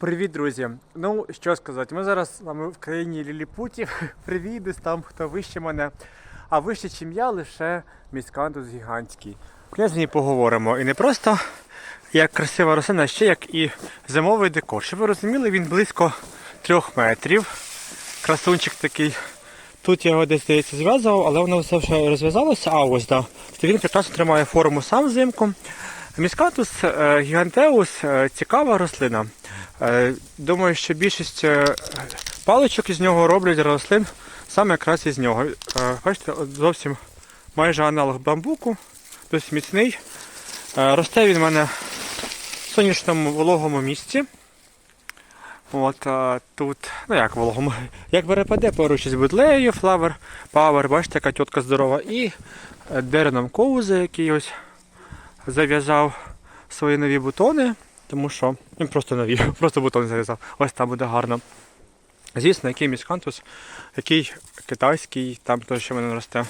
Привіт, друзі! Ну що сказати, ми зараз з вами в країні Ліліпутів. Привіт, десь там хто вище мене. А вище, чим я, лише міскантус гігантський. Ми з ній поговоримо. І не просто як красива рослина, а ще як і зимовий декор. Щоб ви розуміли, він близько трьох метрів. Красунчик такий. Тут я його десь здається зв'язував, але воно все вже розв'язалося. А ось да. То він прекрасно тримає форму сам взимку. Міскатус е, гігантеус е, цікава рослина. Е, Думаю, що більшість е, паличок із нього роблять рослин саме якраз із нього. Е, Бачите, зовсім майже аналог бамбуку, досить міцний. Росте він в мене в сонячному вологому місці. От тут, ну як вологому, як перепаде поруч із будлею, Flower Power, бачите, яка тітка здорова, і дереном коуза, який ось зав'язав свої нові бутони, тому що він просто нові, просто бутони зав'язав. Ось там буде гарно. Звісно, який міскантус, який китайський, там то, що мене росте.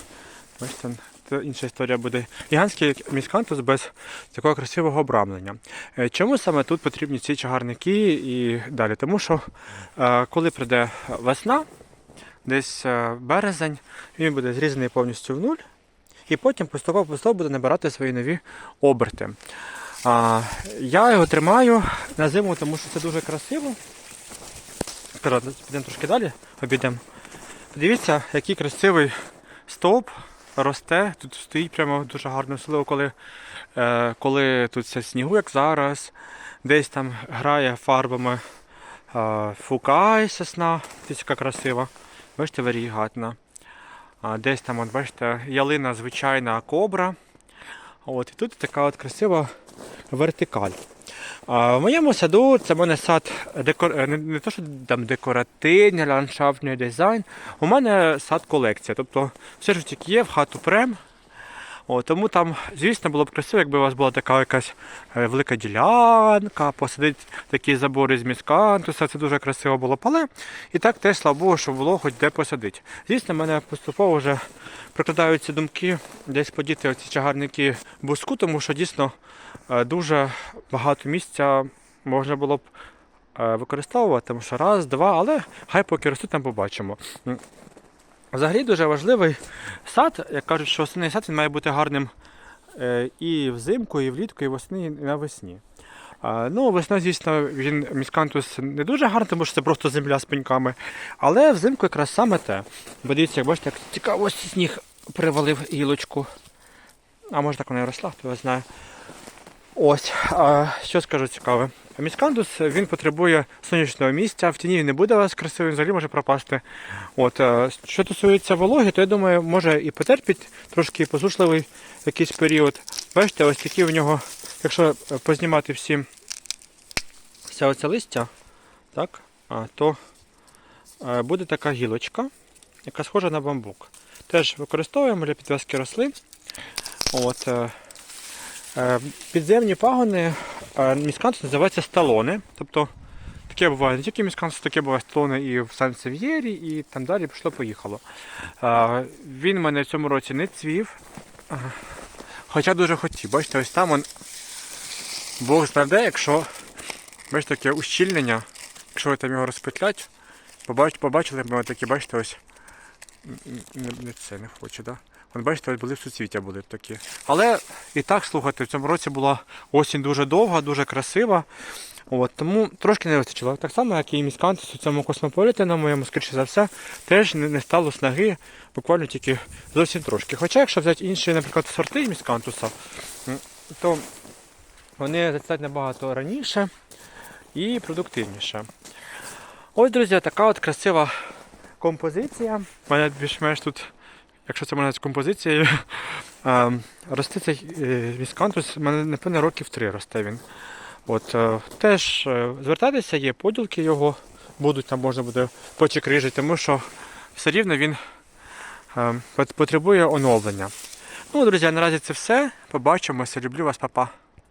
Бачите, це інша історія буде. Гігантський міскантус без такого красивого обрамлення. Е, Чому саме тут потрібні ці чагарники і далі? Тому що е, коли прийде весна, десь е, березень, він буде зрізаний повністю в нуль, і потім поступово-поступово буде набирати свої нові оберти. А, я його тримаю на зиму, тому що це дуже красиво. Підемо трошки далі, обійдемо. Подивіться, який красивий стовп росте. Тут стоїть прямо дуже гарно, особливо коли, е, коли тут все снігу, як зараз. Десь там грає фарбами е, фукай сосна, десь яка красива. Бачите, варігатна. Десь там, от, бачите, ялина звичайна кобра. От, і тут така от красива вертикаль. А в моєму саду це в мене сад декор... не, то, що там декоративний, ландшафтний дизайн. У мене сад колекція. Тобто все ж є, в хату прем. О, тому там, звісно, було б красиво, якби у вас була така якась е, велика ділянка, посадити такі забори з міскантуса, це дуже красиво було. Але і так теж, слава Богу, що було хоч де посадити. Звісно, в мене поступово вже прикладаються думки десь подіти оці чагарники буску, тому що дійсно е, дуже багато місця можна було б е, використовувати, тому що раз, два, але хай поки ростуть, там побачимо. Взагалі дуже важливий сад, як кажуть, що основний сад він має бути гарним е, і взимку, і влітку, і восени, і навесні. Ну, весна, звісно, він міскантус не дуже гарний, тому що це просто земля з пеньками. Але взимку якраз саме те. Бо дивіться, як бачите, як цікаво ось сніг привалив гілочку. А може так вона і росла, хто знає. Ось, а, що скажу цікаве. Міскандус він потребує сонячного місця, в тіні він не буде у вас красивий, взагалі може пропасти. От, е, що стосується вологи, то я думаю, може і потерпіть трошки посушливий якийсь період. Бачите, ось такі в нього, якщо е, познімати всі все оце листя, так, то е, буде така гілочка, яка схожа на бамбук. Теж використовуємо для підв'язки рослин. От, Підземні пагони міскантус називаються сталони. Тобто таке буває не тільки міскантус, таке буває сталони і в Сан-Сев'єрі, і там далі пішло-поїхало. Він в мене в цьому році не цвів. Хоча дуже хотів. Бачите, ось там он, Бог знаде, якщо бачите, таке ущільнення, якщо ви там його розпетлять, побач, побачили б ми такі, бачите, ось не, не це не хочу, да? От бачите, ось були суцвіття були такі. Але і так, слухайте, в цьому році була осінь дуже довга, дуже красива. От, тому трошки не вистачило. Так само, як і міскантус у цьому космополіті, на моєму, скоріше за все, теж не, стало снаги, буквально тільки зовсім трошки. Хоча, якщо взяти інші, наприклад, сорти міскантуса, то вони зацвітають набагато раніше і продуктивніше. Ось, друзі, така от красива композиція. У мене більш-менш тут, якщо це можна з композицією, е, росте цей віскантус, у мене, напевно, років три росте він. От, е, теж звертатися, є поділки його, будуть, там можна буде почекрижити, тому що все рівно він е, потребує оновлення. Ну, друзі, наразі це все. Побачимося. Люблю вас, папа.